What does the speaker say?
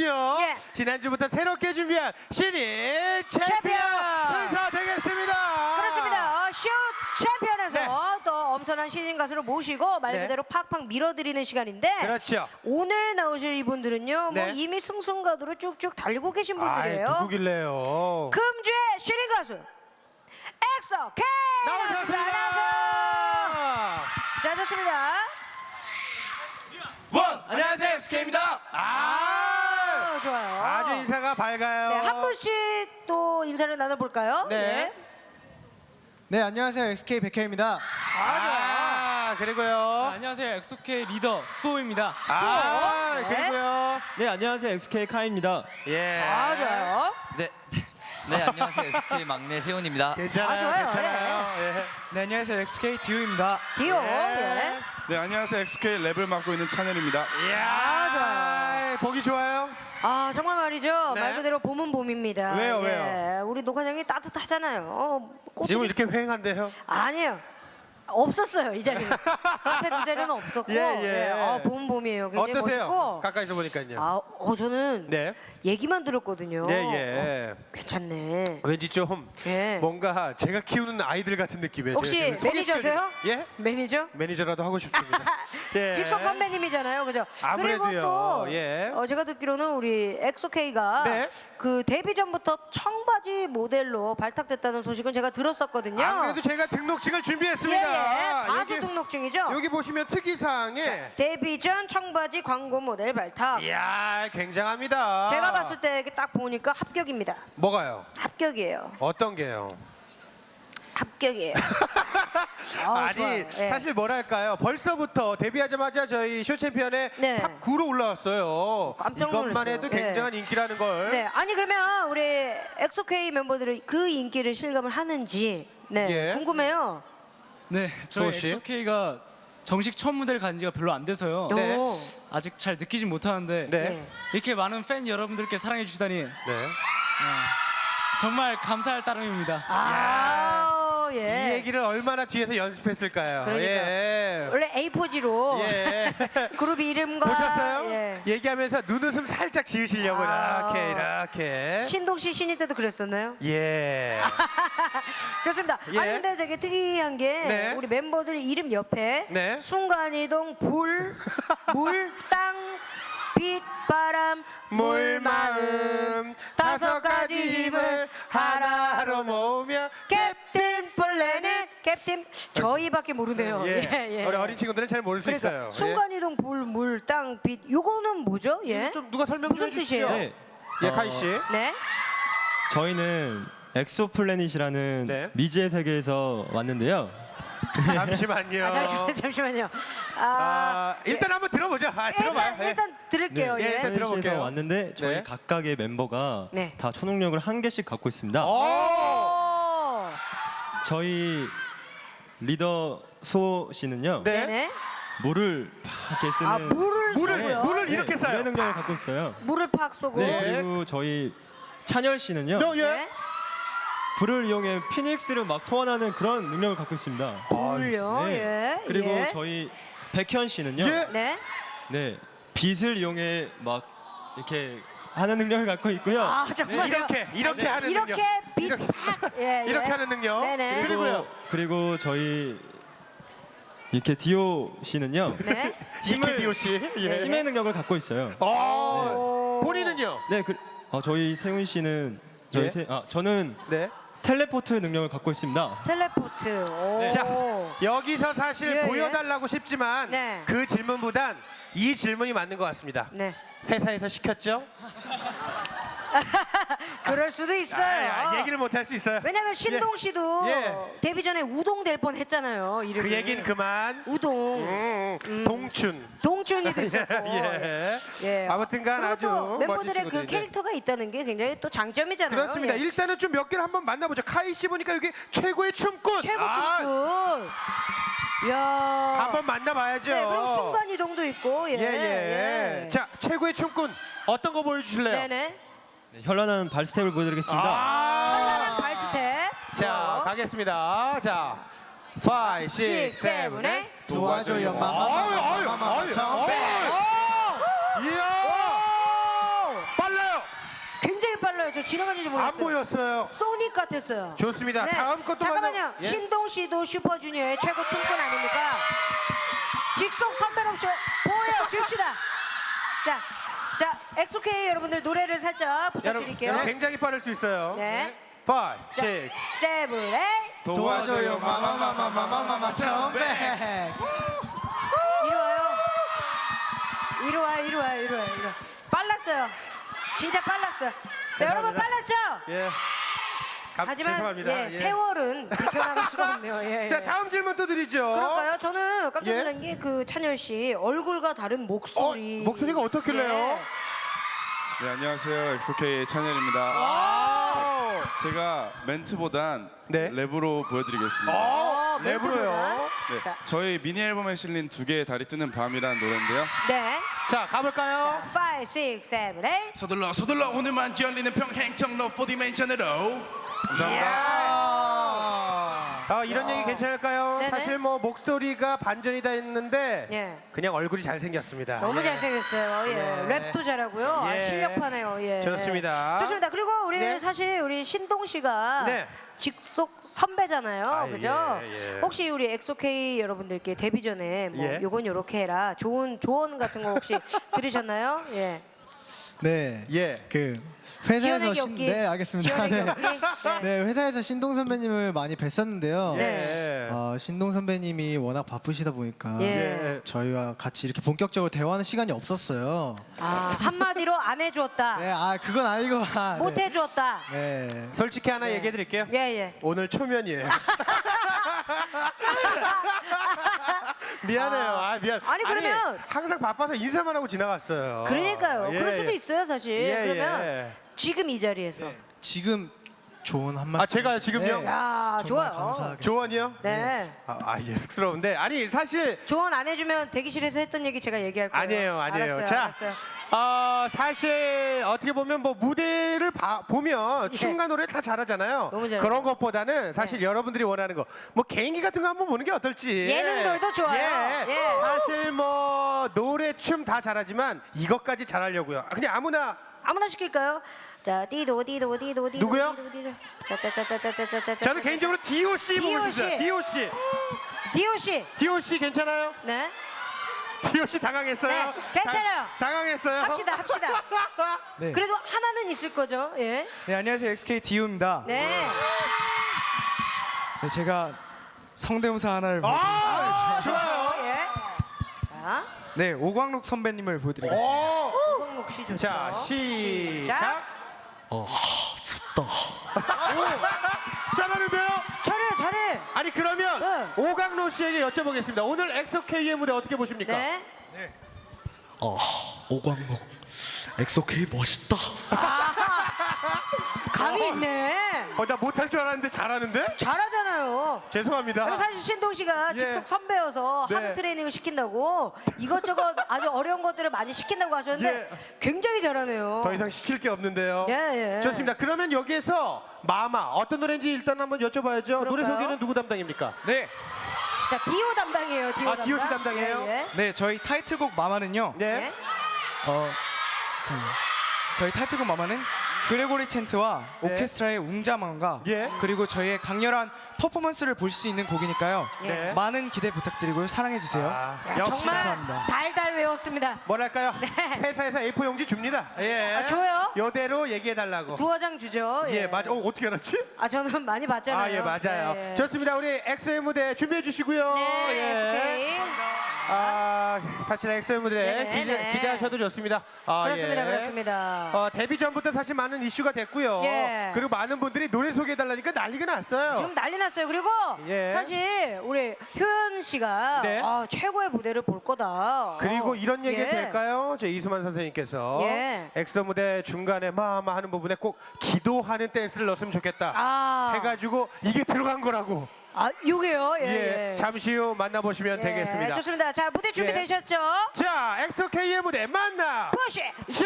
오늘은요 예. 지난주부터 새롭게 준비한 신인 챔피언 챔피언! 순서 되겠습니다. 그렇습니다. 어, 쇼 챔피언에서 네. 또 엄선한 신인 가수를 모시고 말 네. 그대로 팍팍 밀어드리는 시간인데 그렇죠. 오늘 나오실 이분들은요, 네. 뭐 이미 승승가도를 쭉쭉 달리고 계신 분들이에요. 아이, 누구길래요? 금주의 신인 가수 엑소 K 나오셨습니다. 안녕하세요. 자 좋습니다. 원 안녕하세요 SK입니다. 아, 어, 좋아요. 아주 인사가 밝아요. 네, 한 분씩 또 인사를 나눠볼까요? 네. 네 안녕하세요 XK 백혜입니다. 아, 그리고요. 안녕하세요. 엑소케이 리더 수호입니다. 아, 네. 그리고요. 네 안녕하세요 XK 카입니다. 예. 아 좋아요. 네, 네 안녕하세요 SK 막내 세훈입니다. 괜찮아요. 아, 좋아요. 괜찮아요. 예. 네 안녕하세요 XK 디우입니다. 디오. 예. 예. 네 안녕하세요 XK 랩을 맡고 있는 찬열입니다. 이야, 좋아요. 보기 좋아요. 아 정말 말이죠. 네. 말 그대로 봄은 봄입니다. 왜요, 예. 왜요? 우리 녹화장이 따뜻하잖아요. 어, 꽃들이- 지금 이렇게 휑한데요? 아니에요. 없었어요 이 자리는. 앞에 두 자리는 없었고. 예, 예. 아봄 봄이에요. 굉장히 어떠세요? 멋있고. 가까이서 보니까요. 아, 어 저는 네. 얘기만 들었거든요. 예, 예. 괜찮네. 왠지 좀 예. 뭔가 제가 키우는 아이들 같은 느낌이에요. 혹시 제가 지금 매니저세요? 소개시켜드리- 예? 매니저? 매니저라도 하고 싶습니다. 예. 직속 선배님이잖아요, 그죠? 아무래도요. 그리고 또 예. 어, 제가 듣기로는 우리 엑소케이가 네. 그 데뷔 전부터 청바지 모델로 발탁됐다는 소식은 제가 들었었거든요. 안 그래도 제가 등록증을 예, 준비했습니다. 예. 가수 여기, 등록증이죠. 여기 보시면 특이사항에 데뷔 전 청바지 광고 모델 발탁. 이야 굉장합니다. 제가 봤을 때 딱 보니까 합격입니다. 뭐가요? 합격이에요. 어떤 게요? 합격이에요. 아우, 아니 좋아요. 예. 사실 뭐랄까요 벌써부터 데뷔하자마자 저희 쇼 챔피언의 네. 탑 9로 올라왔어요. 깜짝 이것만 놀랐어요. 해도 예. 굉장한 인기라는 걸. 네, 아니 그러면 우리 엑소케이 멤버들이 그 인기를 실감을 하는지 네 예. 궁금해요. 네, 저희 수호 씨? 엑소케이가 정식 첫 무대를 간 지가 별로 안 돼서요. 네. 오. 아직 잘 느끼진 못하는데 네. 네. 이렇게 많은 팬 여러분들께 사랑해 주시다니 네. 정말 감사할 따름입니다. 아, 이 예. 얘기를 얼마나 뒤에서 연습했을까요? 그러니까. 예. 원래 A4지로 예. 그룹 이름과 보셨어요? 예. 얘기하면서 눈웃음 살짝 지으시려고 아. 이렇게 이렇게. 신동 씨 신인 때도 그랬었나요? 예. 좋습니다. 예. 아니 근데 되게 특이한 게 네. 우리 멤버들 이름 옆에 네. 순간이동 불, 물, 땅, 빛, 바람, 물 마음 다섯 가지 힘을 하나로 모으며 캡틴 캡틴 저희밖에 모르네요. 예. 예, 예. 우리 어린 친구들은 잘 모를 수 그러니까 있어요. 순간이동 불, 물, 땅, 빛 요거는 뭐죠? 예. 예. 좀 누가 설명 좀 무슨 해주시죠. 뜻이에요? 네. 예, 어, 카이 씨. 네. 저희는 엑소플래닛이라는 네. 미지의 세계에서 왔는데요. 잠시만요. 아 잠시만요. 잠시만요. 아, 아, 일단 한번 들어보죠. 아, 들어봐요. 일단, 일단 들을게요. 네. 예, 예. 일단 들어볼게요. 왔는데 저희 네. 각각의 멤버가 네. 다 초능력을 한 개씩 갖고 있습니다. 오! 오. 저희 리더 소 씨는요 네. 네네. 물을 팍 이렇게 쓰는 아 물을 물을 쏘고요. 물을 네, 이렇게 물의 써요. 능력을 갖고 있어요. 물을 팍 쏘고. 네, 네. 그리고 저희 찬열 씨는요 너 예. 네. 불을 이용해 피닉스를 막 소환하는 그런 능력을 갖고 있습니다. 물요. 네. 예. 그리고 예. 저희 백현 씨는요. 예. 네. 네. 빛을 이용해 막 이렇게 하는 능력을 갖고 있고요. 아 정말요. 이렇게 이렇게 하는 이렇게 능력. 빛 이렇게, 팍. 예, 예. 이렇게 하는 능력. 네네. 그리고 그리고요. 그리고 저희 이렇게 디오 씨는요. 네. 힘을 디오 씨. 예. 힘의 능력을 갖고 있어요. 어. 오. 본인은요? 네, 그, 어, 저희 세훈 씨는 저희 예. 세, 아, 저는 네. 텔레포트 능력을 갖고 있습니다. 텔레포트. 오. 자, 여기서 사실 예, 예. 보여달라고 싶지만 네. 그 질문보단 이 질문이 맞는 것 같습니다. 네. 회사에서 시켰죠? 그럴 수도 있어요. 아, 아, 얘기를 못 할 수 있어요. 왜냐면 신동 씨도 예. 데뷔 전에 우동 될 뻔 했잖아요. 이름이. 그 얘기는 그만. 우동. 음, 음. 동춘. 동준이도 있었고. 예. 예. 아무튼간 그리고 아주 멋진 멤버들의 그 친구들인데. 캐릭터가 있다는 게 굉장히 또 장점이잖아요. 그렇습니다. 예. 일단은 좀 몇 개를 한번 만나보죠. 카이 씨 보니까 여기 최고의 춤꾼. 최고 아, 춤꾼. 이야. 한번 만나봐야죠. 네, 그리고 순간 이동도 있고. 예. 예, 예. 자, 최고의 춤꾼 어떤 거 보여주실래요? 네네. 네, 현란한 발 스텝을 보여드리겠습니다. 아, 찬란한 발 스텝. 자, 가겠습니다. 자, 5, 6, 7, 8. 도와줘요 아유, 아유, 마마 마마마 아유, 점백. 아유. 이야! 저 지나가는지 안 몰랐어요. 보였어요. 소닉 같았어요. 좋습니다. 다음 것도 잠깐만요. 만나- 예? 신동 씨도 슈퍼주니어의 최고 춤꾼 아닙니까? 직속 선배롭쇼 보여줍시다. 자, 자, 엑소케이 여러분들 노래를 살짝 여러분, 부탁드릴게요. 여러분 굉장히 빠를 수 있어요. 네. 5, 자, 6. 세븐, 에잇. 도와줘요 마마마마마마마 컴백. 이리 와요. 이리 와요, 이리 와요, 이리 와요, 이리 와요. 빨랐어요. 진짜 빨랐어요. 자, 여러분 빨랐죠? 예. 감, 하지만 죄송합니다. 예, 예. 세월은 비켜나갈 수가 없네요. 예, 예. 자, 다음 질문 또 드리죠. 그럴까요? 저는 깜짝 예? 놀란 게 그 찬열 씨 얼굴과 다른 어, 목소리. 목소리가 어떻길래요? 예. 네, 안녕하세요. 엑소케이의 찬열입니다. 아! 제가 멘트보단 네. 랩으로 보여드리겠습니다. 어, 어, 랩으로요. 멘트보다. 네, 자. 저희 미니 앨범에 실린 두 개의 달이 뜨는 밤이라는 노래인데요. 네. 자, 가볼까요? 5, 6, 7, 8. 서둘러 서둘러 오늘만 열리는 평행정로 4디멘션으로 아, 이런 얘기 괜찮을까요? 네네. 사실 뭐 목소리가 반전이 다 있는데 예. 그냥 얼굴이 잘생겼습니다. 너무 예. 잘생겼어요. 예. 랩도 잘하고요. 아, 예. 실력파네요. 예. 좋습니다. 좋습니다. 그리고 우리 네. 사실 우리 신동 씨가 네. 직속 선배잖아요. 아, 그죠? 예, 예. 혹시 우리 엑소케이 여러분들께 데뷔 전에 뭐 예. 요건 요렇게 해라. 좋은 조언 같은 거 혹시 들으셨나요? 예. 네. 예. 그 회사에서 신, 없기. 네 알겠습니다. 네. 없기. 네. 네 회사에서 신동 선배님을 많이 뵀었는데요. 네. 예. 어, 신동 선배님이 워낙 바쁘시다 보니까 예. 예. 저희와 같이 이렇게 본격적으로 대화하는 시간이 없었어요. 아, 한마디로 안 해주었다. 네, 아 그건 아니고 아, 못 네. 해주었다. 네. 솔직히 하나 얘기해 드릴게요. 예, 예. 오늘 초면이에요. 미안해요. 아, 미안. 아니, 그러면- 항상 바빠서 인사만 하고 지나갔어요. 그러니까요. 예, 그럴 수도 예. 있어요, 사실. 예, 그러면 예. 지금 이 자리에서. 지금 좋은 한 말씀. 아, 제가요, 지금요? 야, 정말 좋아요. 조언이요? 네. 아, 아, 예, 쑥스러운데. 아니, 사실 조언 안 해주면 대기실에서 했던 얘기 제가 얘기할 거예요. 아니에요, 아니에요. 알았어요, 자, 알았어요. 어, 사실 어떻게 보면 뭐 무대를 봐- 보면 예. 춤과 노래 다 잘하잖아요. 너무 잘해요. 네. 그런 것보다는 사실 여러분들이 원하는 거, 뭐 개인기 같은 거 한번 보는 게 어떨지. 예능들도 좋아요. 예. 예. 사실 뭐 노래, 춤 다 잘하지만 이것까지 잘하려고요. 그냥 아무나 아무나 시킬까요? 자, 띠도 띠도 띠도 띠도 누구요? 띠도 띠도. 짜짜짜짜짜짜짜. 저는 개인적으로 D.O.C 보고 D.O.C. 싶어요. D.O.C. 디오 씨. D.O.C 괜찮아요? 네. D.O.C 당황했어요? 네, 괜찮아요. 당- 당황했어요? 합시다, 합시다. 네. 그래도 하나는 있을 거죠. 예. 네 안녕하세요 XK 디오입니다. 네. 네, 제가 성대모사 하나를 아, 좋아요. 예. 자, 네 오광록 선배님을 보여드리겠습니다. 오. 홍록 씨 좋죠. 자, 시작. 시작. 잘하는데요? 잘 해, 잘해. 아니 그러면 네. 오강로 씨에게 여쭤보겠습니다. 오늘 엑소K의 무대 어떻게 보십니까? 네. 어, 오광록 엑소케이 멋있다. 감이 있네. 어, 나 못할 줄 알았는데 잘하는데? 잘하잖아요. 죄송합니다. 사실 신동 씨가 예. 직속 선배여서 네. 하드 트레이닝을 시킨다고 이것저것 아주 어려운 것들을 많이 시킨다고 하셨는데 예. 굉장히 잘하네요. 더 이상 시킬 게 없는데요. 예, 예. 좋습니다. 그러면 여기에서 마마 어떤 노래인지 일단 한번 여쭤봐야죠. 노래 그럴까요? 소개는 누구 담당입니까? 네, 자, 디오 담당이에요. 디오 아, 담당. 디오 씨 담당이에요? 예, 예. 네 저희 타이틀곡 마마는요. 네. 네. 어, 잠깐만요. 저희 타이틀곡 마마는 그레고리 챈트와 네. 오케스트라의 웅장함과 예. 그리고 저희의 강렬한 퍼포먼스를 볼 수 있는 곡이니까요. 네. 많은 기대 부탁드리고 사랑해 주세요. 아, 야, 역시 정말 감사합니다. 달달 외웠습니다. 뭐랄까요? 네. 회사에서 A4 용지 줍니다. 예. 아, 줘요? 요대로 얘기해 달라고. 두어 장 주죠. 예, 맞아. 어, 어떻게 알았지? 아, 저는 많이 봤잖아요. 아, 예, 맞아요. 네. 좋습니다. 우리 엑소의 무대 준비해 주시고요. 네, 예. 사실 엑소의 무대 네, 기대, 네. 기대하셔도 좋습니다. 아, 그렇습니다, 예. 그렇습니다. 어, 데뷔 전부터 사실 많은 이슈가 됐고요. 예. 그리고 많은 분들이 노래 소개해 달라니까 난리가 났어요. 지금 난리 났어요. 그리고 예. 사실 우리 효연 씨가 네. 아, 최고의 무대를 볼 거다. 그리고 어, 이런 얘기 예. 될까요? 저 이수만 선생님께서 예. 엑소 무대 중간에 마마 하는 부분에 꼭 기도하는 댄스를 넣었으면 좋겠다. 아, 해가지고 이게 들어간 거라고. 아, 요게요. 예, 예, 예. 잠시 후 만나보시면 예, 되겠습니다. 좋습니다. 자, 무대 준비되셨죠? 자, 엑소 K의 무대 만나 푸시 쇼!